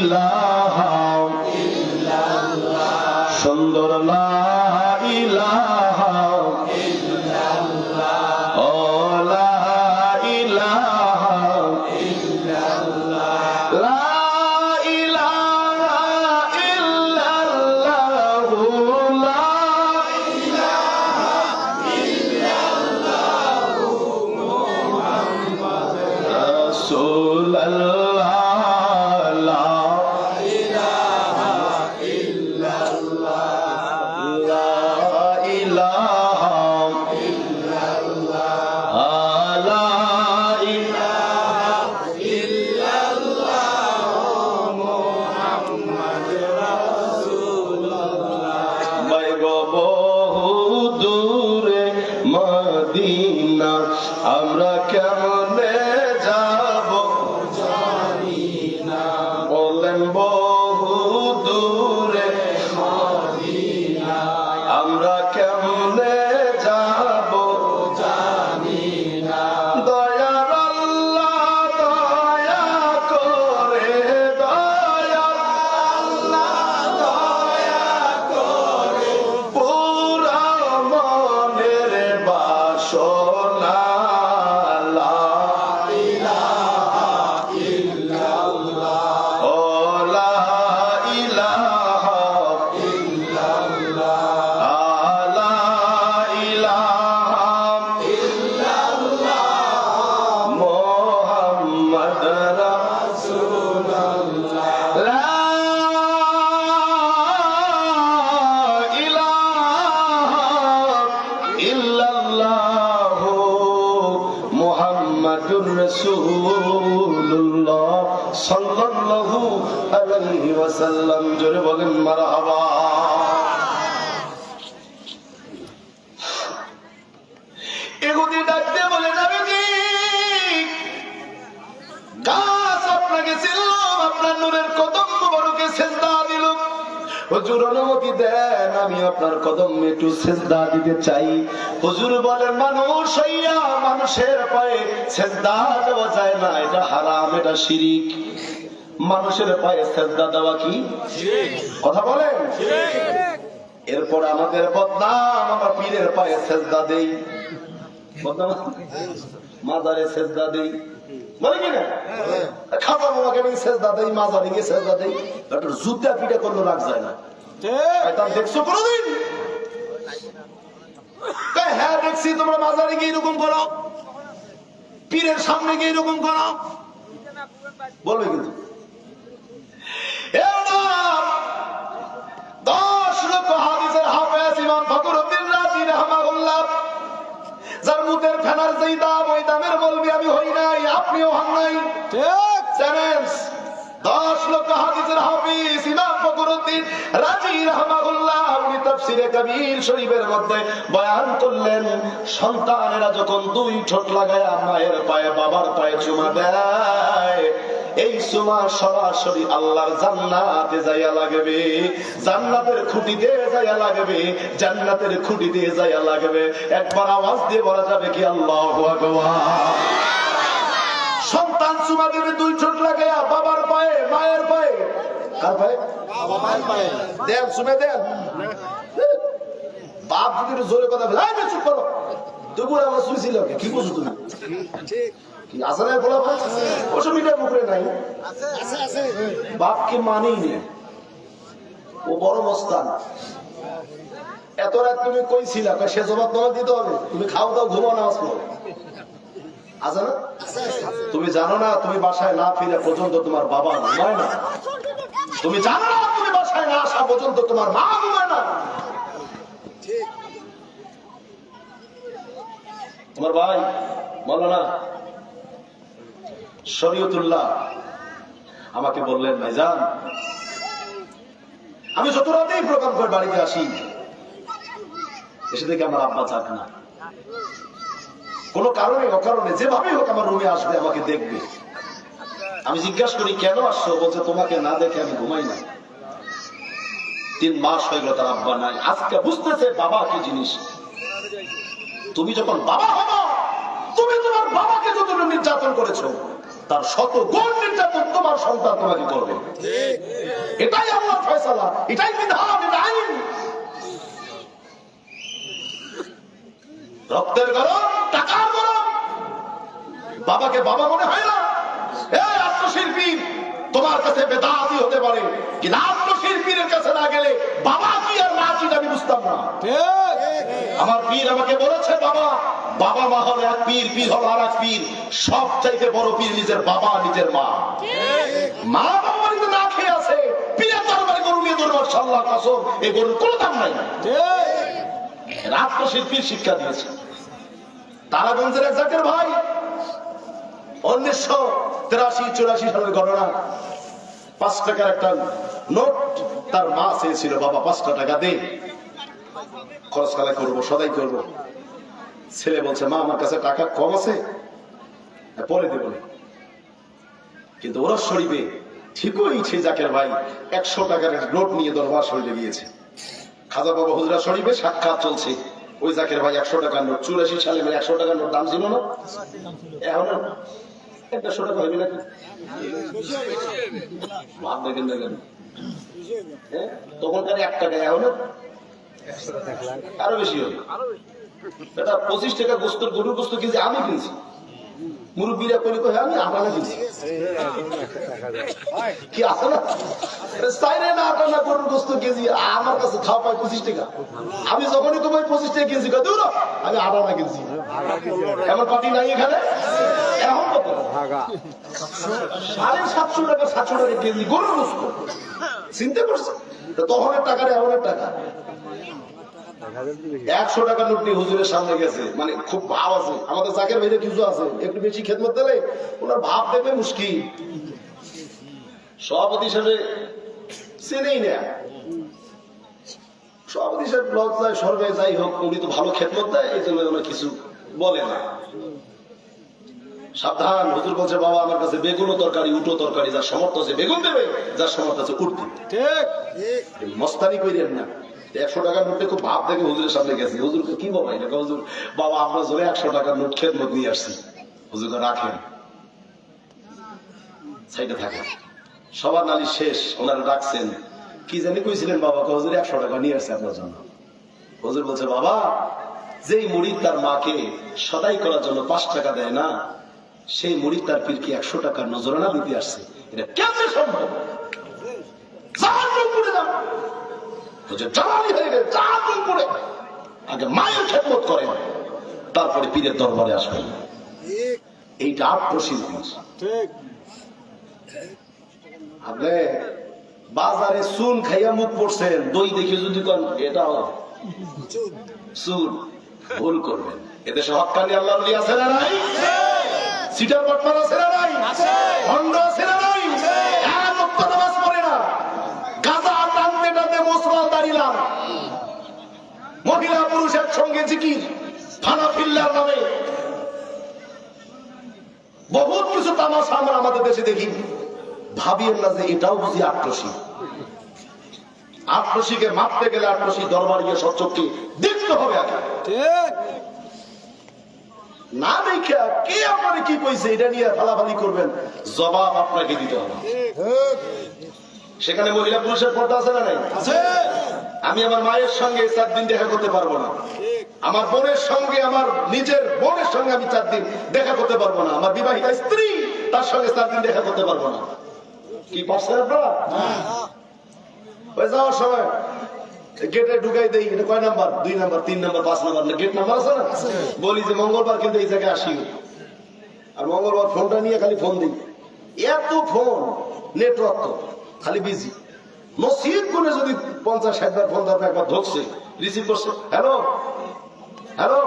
love. সাল্লাল্লাহু আলাইহি ওয়াসাল্লাম, জোরে বলেন মারহাবা। এগুলি ডাকতে বলে যাবে গাছ আপনাকে ছিলাম আপনার নূরের কদম বড়কে হুজুর অনুমতি দেন আমি আপনার কদম একটু সেজদা দিতে চাই। হুজুর বলেন মানুষ হইয়া মানুষের পায়ে সেজদা দেওয়া যায় না এটা হারাম এটা শিরিক। মানুষের পায়ে সেজদা দেওয়া কি? কথা বলেন? এরপর আমাদের বদনাম আমরা পীরের পায়ে সেজদা দেই। বদনাম? মাজারে সেজদা দেই। বলে কি না খাবার বাবাকে নিয়ে সেজদা দেই মাজারে গিয়ে সেজদা দেই। একটা জুতা পিঠা করলে রাখ যায় না। তার দেখছ কোনোদিন? হ্যাঁ দেখছি তোমরা মাজারে গিয়ে এরকম করো। পীরের সামনে গিয়ে এরকম করো। বলবে কিন্তু। দশ লক্ষ হাদিসের হাফেজ ইমাম ফখরুদ্দিন রাজি রহমাহুল্লাহ যার মুখের ফেনার যেই দাম ওই দামের বলবি আমি হই নাই। নাই চ্যালেঞ্জ দশ লক্ষ হাদিসের হাফিজ ইমাম ফখরুদ্দিন রাজি উনি তাফসিরে কবির শরীফের মধ্যে বয়ান করলেন সন্তানেরা যখন দুই ঠোঁট লাগায়া মায়ের পায়ে বাবার পায়ে চুমা দেয় এই সুমা সরাসরি আল্লাহর জান্নাতে যাইয়া লাগবে। জান্নাতের খুঁটি দিয়ে যাইয়া লাগবে জান্নাতের খুঁটি দিয়ে যাইয়া লাগবে। একবার আওয়াজ দিয়ে বলা যাবে কি আল্লাহ সন্তান সুমা দেবে দুই ঠোঁট লাগাইয়া বাবার পায়ে মায়ের পায়ে। কার পায়ে? দেন শুনে দেন। বাপ যদি জোরে কথা বলে "এই মেয়ে চুপ করো। তবুও আমরা শুয়েছিল কি বুঝো তুমি? কি বলা নাই। বাপকে মানেই নে। ও বড় মস্তান। এত রাত তুমি কইছিলা কই সে জবাব তোমার দিতে হবে। তুমি খাও দাও ঘুমাও নামাজ পড়ো। তুমি জানো না, তুমি বাসায় না ফিরে পর্যন্ত তোমার বাবা ঘুমায় না। তুমি জানো না, তুমি বাসায় না আসা পর্যন্ত তোমার মা ঘুমায় না। তোমার ভাই বলো না শরীয়তুল্লাহ আমাকে বললেন, ভাইজান, আমি যত রাতেই প্রোগ্রাম করে বাড়িতে আসি, এসে দেখে আমার আব্বা চাক না কোনো কারণে অকারণে, যেভাবেই হোক আমার রুমে আসবে, আমাকে দেখবে। আমি জিজ্ঞাসা করি, কেন আসছো? বলছে, তোমাকে না দেখে আমি ঘুমাই না তিন মাস হয়ে গেল তার আব্বা নাই। আজকে বুঝতেছে, বাবা কি জিনিস? তুমি যখন বাবা হব, তুমি তোমার বাবাকে যত নির্যাতন করেছ, তার শত গুণ নির্যাতন তোমার সন্তান তোমাকে করবে। এটাই আমার ফয়সালা, এটাই বিধান এটা আইন। রক্তের গরম বাবাকে বাবা মনে হয় না? এই আত্মশিল্পী, তোমার কাছে বেদাতি হতে পারে। কিন্তু আত্মশিল্পীর কাছে না গেলে বাবা কি আর মা কি আমি বুঝতাম না। আমার পীর আমাকে বলেছে, বাবা বাবা মা হলো এক পীর পীর হলো আর এক পীর। সব চাইতে বড় পীর নিজের বাবা, নিজের মা। মা বাবা বাড়িতে না খেয়ে আছে। পীরের দরবারে গরু নিয়ে দরবার সাল্লাহ কাসম। এই গরুর কোনো দাম নাই। আত্মশিল্পীর শিক্ষা দিয়েছে। তারাগঞ্জের এক জাকের ভাই উনিশশো তেরাশি, চুরাশি সালের ঘটনা। পাঁচ টাকার একটা নোট তার মা চেয়েছিল, বাবা, পাঁচটা টাকা দে। খরচ কালাই করব, সদাই করব। ছেলে বলছে, মা, আমার কাছে টাকা কম আছে, পরে দেব। কিন্তু ওরা শরীফে ঠিকই সে জাকের ভাই। একশো টাকার নোট নিয়ে দরবার শরীফে গিয়েছে। খাজা বাবা হুজরা শরীফে সাক্ষাৎ চলছে। ওই জাকের ভাই একশো টাকা নোট, চুরাশি সালে মানে একশো টাকা নোট, দাম ছিল না? এখন? একশো টাকা হইবে নাকি? ভাব দেখেন দেখেন। হ্যাঁ? তখনকার এক টাকা, এখন? আরও বেশি হবে। এটা পঁচিশ টাকা গোস্ত গরুর গোস্ত কেজি আমি কিনছি? মুরব্বীরা কলি কহে আমি আটানা কিনছি কি আছে না সাইরে না আটানা গরুর গোস্ত কেজি আমার কাছে খাওয়া পাই পঁচিশ টাকা। আমি যখনই তোমায় পঁচিশ টাকা কিনছি কত আমি আটানা কিনছি এমন পার্টি নাই এখানে? এখন কত? সাড়ে সাতশো টাকা সাতশো টাকা কেজি গরুর গোস্ত। চিন্তা করছে তখনের টাকাটা এমনের টাকা। একশো টাকা নোট নিয়ে হুজুরের সামনে গেছে। মানে খুব ভাব আছে। আমাদের চাকের কিছু আছে। একটু বেশি দিলে ওনার ভাব মুশকিল। সভাপতি হিসেবে চেনেই না। সভাপতি হিসেবে লজ্জায় সর্বে যাই হোক, উনি তো ভালো খেদমত দেয়, এই জন্য কিছু বলে না। সাবধান হুজুর বলছে বাবা আমার কাছে বেগুনও তরকারি উটো তরকারি যার সমর্থ আছে বেগুন দেবে যার সমর্থ আছে উঠ এই মস্তানি কইরেন না। একশো টাকার নোটে খুব ভাব দেখে হুজুরের সামনে গেছি। হুজুর কি বাবা এটা? হুজুর বাবা আমরা জোরে একশো টাকার নোট খেদমত নিয়ে আসছি। হুজুর রাখেন। সাইডে থাকেন। সবার নালি শেষ ওনারা ডাকছেন। কি জানি কইছিলেন বাবা হুজুর একশো টাকা নিয়ে আসছে আপনার জন্য। হুজুর বলছে বাবা যেই মুড়ি তার মাকে সদাই করার জন্য পাঁচ টাকা দেয় না সেই মুড়ি তার পীরকে একশো টাকার নজরানা দিতে আসছে। এটা কেমন সম্ভব? হয়ে। আগে মায়ের খেদমত করেন তারপরে পীরের দরবারে আসবেন। এইটা আপনি বাজারে চুন খাইয়া মুখ পড়ছেন দই দেখে যদি কন এটাও চুন। ভুল করবেন। এদেশে হকানি আল্লাহ আছে না নাই? সিটার বটমান আছে না নাই? আছে। না নাই? এক ওয়াক্ত নামাজ পড়ে না। গাজা টানতে টানতে মুসলমান দাঁড়িলাম। মহিলা পুরুষ একসঙ্গে জিকির ফানা ফিল্লার নামে। বহুত কিছু তামাশা আমরা আমাদের দেশে দেখি। ভাবিয়েন না যে এটাও বুঝি আক্রোশী। আক্রোশীকে মাপতে গেলে আক্রোশী দরবার গিয়ে সচ্চককে দেখতে হবে আগে। না দেখে কে আপনারে কি কইছে এটা নিয়ে ফালাফালি করবেন? জবাব আপনাকে দিতে হবে। সেখানে মহিলা পুরুষের পর্দা আছে না নাই? আমি আমার মায়ের সঙ্গে চার দিন দেখা করতে পারব না। আমার বোনের সঙ্গে আমার নিজের বোনের সঙ্গে আমি চার দিন দেখা করতে পারব না। আমার বিবাহিতা স্ত্রী তার সঙ্গে চার দিন দেখা করতে পারব না। কি পারছেন আপনারা? যাওয়ার সময় গেটে ঢুকাই দেই এটা কয় নাম্বার? দুই নাম্বার তিন নাম্বার পাঁচ নাম্বার না গেট নাম্বার আছে? না বলি যে মঙ্গলবার কিন্তু এই জায়গায় আসি। আর মঙ্গলবার ফোনটা নিয়ে খালি ফোন দিই। এত ফোন নেটওয়ার্ক তো খালি বিজি নসিব করে যদি পঞ্চাশ ষাট বার ফোন দরকার একবার ঢুকছে রিসিভ করছে হ্যালো হ্যালো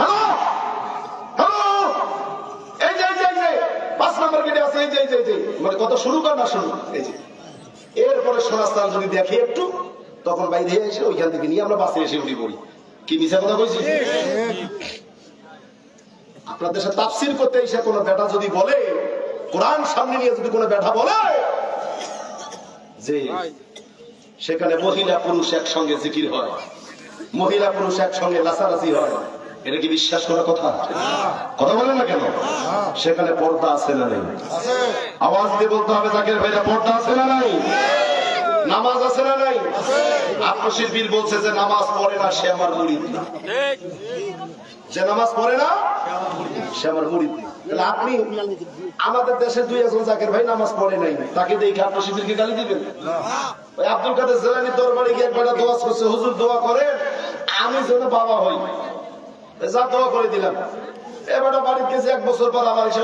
হ্যালো হ্যালো এই যে এই যে, পাঁচ নাম্বার গেটে আছে এই যে এই যে মানে কত শুরু কর না শুরু। এই যে। এরপরে সোনাস্থান যদি দেখে একটু। তখন বাইরে এসে ওইখান থেকে নিয়ে আমরা বাসে এসে উঠি পড়ি কি মিশা কথা কইছি আপনার দেশে তাফসির করতে এসে কোনো বেটা যদি বলে কোরআন সামনে নিয়ে যদি কোনো বেটা বলে যে সেখানে মহিলা পুরুষ একসঙ্গে জিকির হয় মহিলা পুরুষ একসঙ্গে লাসালাসি হয় এটা কি বিশ্বাস করার কথা? কথা বলে না কেন? সেখানে পর্দা আছে না নেই? আওয়াজ দিয়ে বলতে হবে জাকির ভাইরা পর্দা আছে না নাই? নামাজ আছে না নাই? আত্মশিল্পীর বলছে যে নামাজ পড়ে না সে আমার মুরিদ না। যে নামাজ পড়ে না সে আমার মুরিদ না। তাহলে আপনি আমাদের দেশে দুই একজন জাকির ভাই নামাজ পড়ে নাই। তাকে দেখে গালি দিবেন? ওই আব্দুল কাদের জেলানির দরবারে গিয়ে একবার দোয়া করছে হুজুর দোয়া করে আমি যেন বাবা হই। যা দোয়া করে দিলাম। এবারে বাড়িতে গেছে এক বছর পর আমার এসে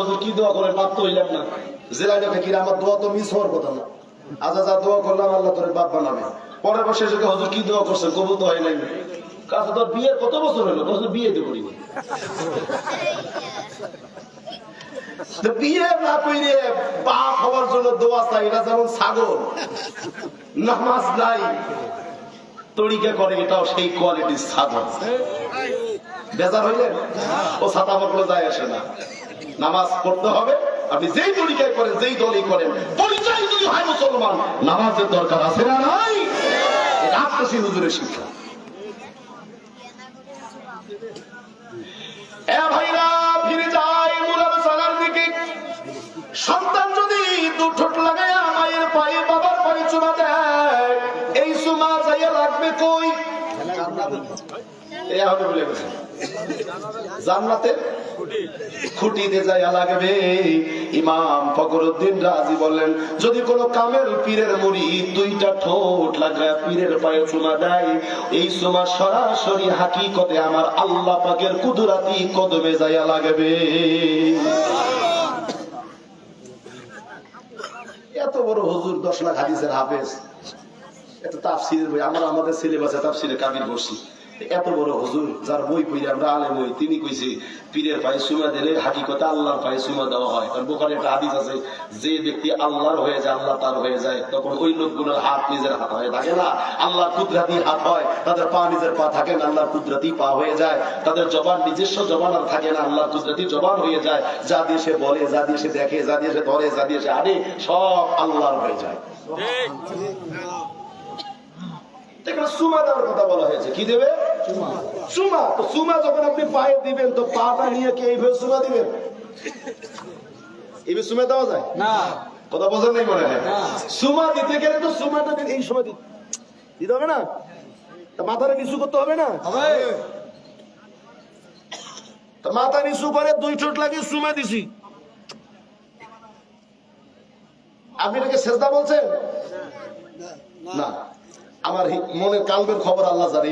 হুজুর কি দোয়া করেন? বাপ হইলাম না। দেখে কি আমার দোয়া তো মিস হওয়ার কথা না। আচ্ছা যা দোয়া করলাম আল্লাহ তোর বাপ বানাবে। হুজুর কি দোয়া করছে? কবুল তো হয় নাই। কাছে তোর বিয়ের কত বছর হলো? বিয়ে বিয়ে না কইরে বাপ হওয়ার জন্য দোয়া চাই, এটা যেমন ছাগল, নামাজ নাই। তরিকা করে, এটাও সেই কোয়ালিটির ছাগল। বেজার হইলে ও ছাতা পড়লে যায়, আসে না। নামাজ পড়তে হবে আপনি যেই তরিকায় করেন, যেই দলই করেন পরিচয় যদি হয় মুসলমান, নামাজের দরকার আছে না নাই? এটা হুজুরের শিক্ষা। ভাইরা, ফিরে এই যাইয়া লাগবে খুঁটিতে যাইয়া লাগবে। ইমাম ফখরুদ্দিন রাজি বললেন, যদি কোনো কামের পীরের মুড়ি দুইটা ঠোঁট লাগায় পীরের পায়ে চুমা দেয়, এই চুমা সরাসরি হাকিকতে আমার আল্লাহ পাকের কুদরাতি কদমে যাইয়া লাগবে। এত বড় হুজুর দশ লাখ হাদিসের হাফেজ। এত তাফসিরের বই, আমরা আমাদের সিলেবাসে তাফসিরে কাবির বসছি এত বড় হুজুর যার বই পড়ি আমরা আলেম হই তিনি কইছে পীরের পায়ে সুমা দিলে হাকিকতে আল্লাহর পায়ে সুমা দেওয়া হয়। কারণ বোখারে একটা হাদিস আছে যে ব্যক্তি আল্লাহর হয়ে যায় আল্লাহ তার হয়ে যায় তখন ওই লোকগুলোর হাত নিজের হাত হয়ে থাকে না। আল্লাহর কুদরাতি হাত হয় তাদের পা নিজের পা থাকে না আল্লাহর কুদরাতি পা হয়ে যায়। তাদের জবান নিজস্ব জবান আর থাকে না আল্লাহর কুদরাতি জবান হয়ে যায়। যা দিয়ে সে বলে যা দিয়ে সে দেখে যা দিয়ে সে ধরে যা দিয়ে সে আনে সব আল্লাহর হয়ে যায়। এখানে সুমা দেওয়ার কথা বলা হয়েছে। কি দেবে? সুমা। তো সুমা যখন আপনি পায়ে দিবেন তো পাটা নিয়ে কি এইভাবে সুমা দিবেন? এইভাবে সুমা দেওয়া যায়? না। কথা বোঝেন নাই মনে হয়? সুমা দিতে গেলে তো সুমাটা এই সময় দিতে দিতে হবে না? মাথাটা নিচু করতে হবে না? মাথা নিচু করে দুই ঠোঁট লাগিয়ে সুমা দিছি। আপনি এটাকে সেজদা বলছেন? না। আমার মনের কালবের খবর আল্লাহ জানে।